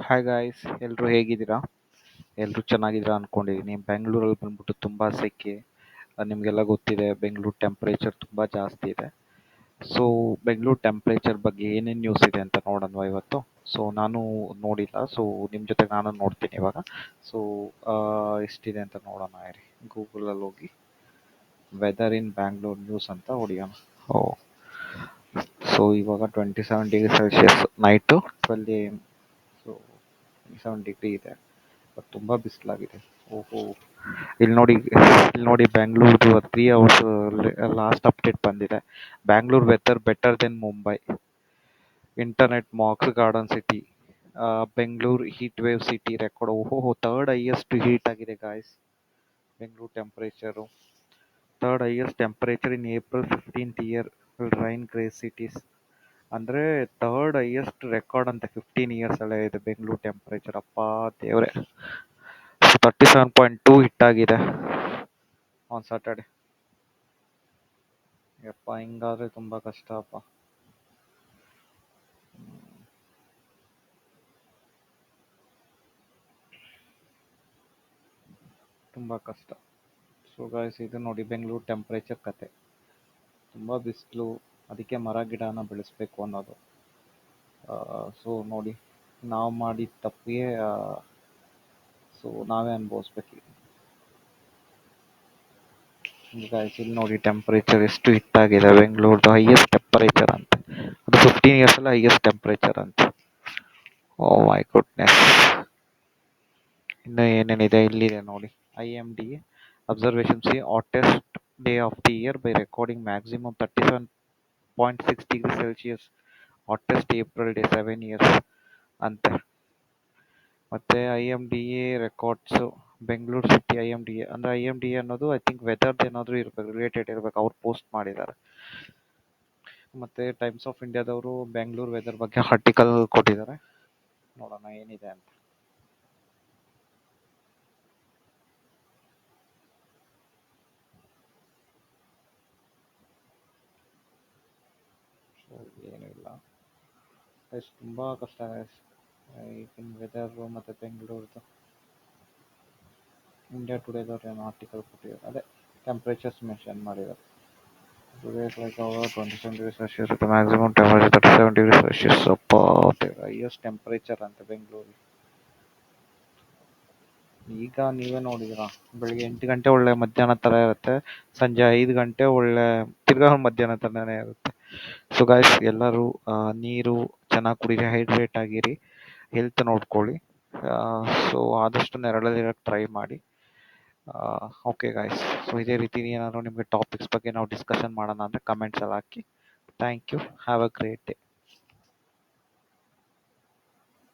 Hi guys ಎಲ್ಲರೂ ಹೇಗಿದ್ದೀರಾ? ಎಲ್ಲರೂ ಚೆನ್ನಾಗಿದ್ದೀರಾ ಅಂದ್ಕೊಂಡಿದ್ದೀನಿ ಬೆಂಗಳೂರಲ್ಲಿ ಬಂದ್ಬಿಟ್ಟು ತುಂಬ ಸೆಕೆ ನಿಮಗೆಲ್ಲ ಗೊತ್ತಿದೆ, ಬೆಂಗಳೂರು ಟೆಂಪ್ರೇಚರ್ ತುಂಬ ಜಾಸ್ತಿ ಇದೆ. ಸೊ ಬೆಂಗಳೂರು ಟೆಂಪ್ರೇಚರ್ ಬಗ್ಗೆ ಏನೇನು ನ್ಯೂಸ್ ಇದೆ ಅಂತ ನೋಡೋಣ ಇವತ್ತು. ಸೊ ನಾನು ನೋಡಿಲ್ಲ. ಸೊ ನಿಮ್ಮ ಜೊತೆ ನಾನು ನೋಡ್ತೀನಿ ಇವಾಗ. ಸೊ ಎಷ್ಟಿದೆ ಅಂತ ನೋಡೋಣ ಇರಿ. ಗೂಗಲಲ್ಲಿ ಹೋಗಿ. ವೆದರ್ ಇನ್ ಬ್ಯಾಂಗ್ಳೂರ್ ನ್ಯೂಸ್ ಅಂತ ಹೊಡಿಯೋಣ. ಓ ಸೊ ಇವಾಗ twenty seven degree Celsius night twelve AM seven degree ಇದೆ. ಬಟ್ ತುಂಬ ಬಿಸಿಲಾಗಿದೆ. ಓಹೋ. ಇಲ್ಲಿ ನೋಡಿ ಇಲ್ಲಿ ನೋಡಿ Bengaluru three hours last update ಬಂದಿದೆ. Bangalore weather better then Mumbai internet marks garden city Bengaluru heat wave city record ಓಹೋ ಥರ್ಡ್ ಹೈಯೆಸ್ಟ್ ಹೀಟ್ ಆಗಿದೆ guys Bengaluru temperature third highest temperature in April fifteenth year rain grace cities ಅಂದರೆ third highest record ಅಂತ fifteen years ಅಲ್ಲೇ ಇದೆ Bengaluru temperature ಅಪ್ಪ ದೇವ್ರೆ. Thirty seven point two hit ಆಗಿದೆ on Saturday ಯಪ್ಪ, ಹಿಂಗಾದ್ರೆ ತುಂಬ ಕಷ್ಟ ಅಪ್ಪ. ತುಂಬ ಕಷ್ಟ. ಸೊ ಗಾಯ್ಸ್ ಇದು ನೋಡಿ ಬೆಂಗಳೂರು ಟೆಂಪ್ರೇಚರ್ ಕತೆ. ತುಂಬ ಬಿಸಿಲು ಅದಕ್ಕೆ ಮರ ಗಿಡನ ಬೆಳೆಸ್ಬೇಕು ಅನ್ನೋದು. ಸೊ ನೋಡಿ, ನಾವು ಮಾಡಿದ ತಪ್ಪಿಗೆ ಸೊ ನಾವೇ ಅನುಭವಿಸ್ಬೇಕು. ಈಗ ಇಲ್ಲಿ ನೋಡಿ ಟೆಂಪರೇಚರ್ ಎಷ್ಟು ಹಿಟ್ಟಾಗಿದೆ ಬೆಂಗಳೂರ್ದು ಹೈಯೆಸ್ಟ್ ಟೆಂಪರೇಚರ್ ಅಂತ. ಅದು ಫಿಫ್ಟೀನ್ ಇಯರ್ಸ್ ಅಲ್ಲ ಹೈಯೆಸ್ಟ್ ಟೆಂಪರೇಚರ್ ಅಂತ. ಓ ಮೈ ಗುಡ್ನೆಸ್ ಇನ್ನು ಏನೇನಿದೆ ಇಲ್ಲಿದೆ ನೋಡಿ. I M D observation sees hottest day of the year by recording maximum thirty seven point six degree Celsius hottest April day seven years ಅಂತ. ಮತ್ತೆ I M D A records Bengaluru city I M D A ಅಂದರೆ I M D A ಅನ್ನೋದು I think ವೆದರ್ದು ಏನಾದರೂ ಇರಬೇಕು related ಇರಬೇಕು, ಅವ್ರು post ಮಾಡಿದ್ದಾರೆ. ಮತ್ತೆ ಟೈಮ್ಸ್ ಆಫ್ ಇಂಡಿಯಾದವರು ಬೆಂಗಳೂರು ವೆದರ್ ಬಗ್ಗೆ ಆರ್ಟಿಕಲ್ ಕೊಟ್ಟಿದ್ದಾರೆ. ನೋಡೋಣ, ಏನಿದೆ ಅಂತ. ಸೊ ಏನಿಲ್ಲ ಗೈಸ್ ತುಂಬ ಕಷ್ಟ ಈಗಿನ ವೆದರು ಮತ್ತು ಬೆಂಗಳೂರ್ದು. ಇಂಡಿಯಾ ಟುಡೇದವ್ರು ಏನು ಆರ್ಟಿಕಲ್ ಕೊಟ್ಟಿದ್ದಾರೆ ಅದೇ ಟೆಂಪ್ರೇಚರ್ಸ್ ಮೆನ್ಷನ್ ಮಾಡಿದ್ದಾರೆ ಟುಡೇ ಲೈಕ್ ಅವಾಗ ಟ್ವೆಂಟಿ ಸೆವೆನ್ ಡಿಗ್ರಿ ಸೆಲ್ಸಿಯಸ್ ಇರುತ್ತೆ. Maximum temperature thirty seven degree Celsius ಅಪ್ಪ ಹೈಯೆಸ್ಟ್ ಟೆಂಪ್ರೇಚರ್ ಅಂತ ಬೆಂಗಳೂರು ಈಗ ನೀವೇ ನೋಡಿದಿರ ಬೆಳಿಗ್ಗೆ ಎಂಟು ಗಂಟೆ ಒಳ್ಳೆ ಮಧ್ಯಾಹ್ನ ಥರ ಇರುತ್ತೆ. ಸಂಜೆ ಐದು ಗಂಟೆ ಒಳ್ಳೆ ತಿರ್ಗಾ ಮಧ್ಯಾಹ್ನ ಥರನೇ ಇರುತ್ತೆ. ಸೊ ಗಾಯ್ಸ್ ಎಲ್ಲರೂ ನೀರು ಚೆನ್ನಾಗಿ ಕುಡೀರಿ ಹೈಡ್ರೇಟ್ ಆಗಿರಿ ಹೆಲ್ತ್ ನೋಡ್ಕೊಳ್ಳಿ. ಸೊ ಆದಷ್ಟು ನೆರಳಲ್ಲಿರೋಕ್ಕೆ ಟ್ರೈ ಮಾಡಿ. ಓಕೆ ಗಾಯ್ಸ್ ಸೊ ಇದೇ ರೀತಿ ಏನಾದರೂ ನಿಮಗೆ ಟಾಪಿಕ್ಸ್ ಬಗ್ಗೆ ನಾವು ಡಿಸ್ಕಷನ್ ಮಾಡೋಣ ಅಂದರೆ ಕಮೆಂಟ್ಸಲ್ಲಿ ಹಾಕಿ. Thank you have a great day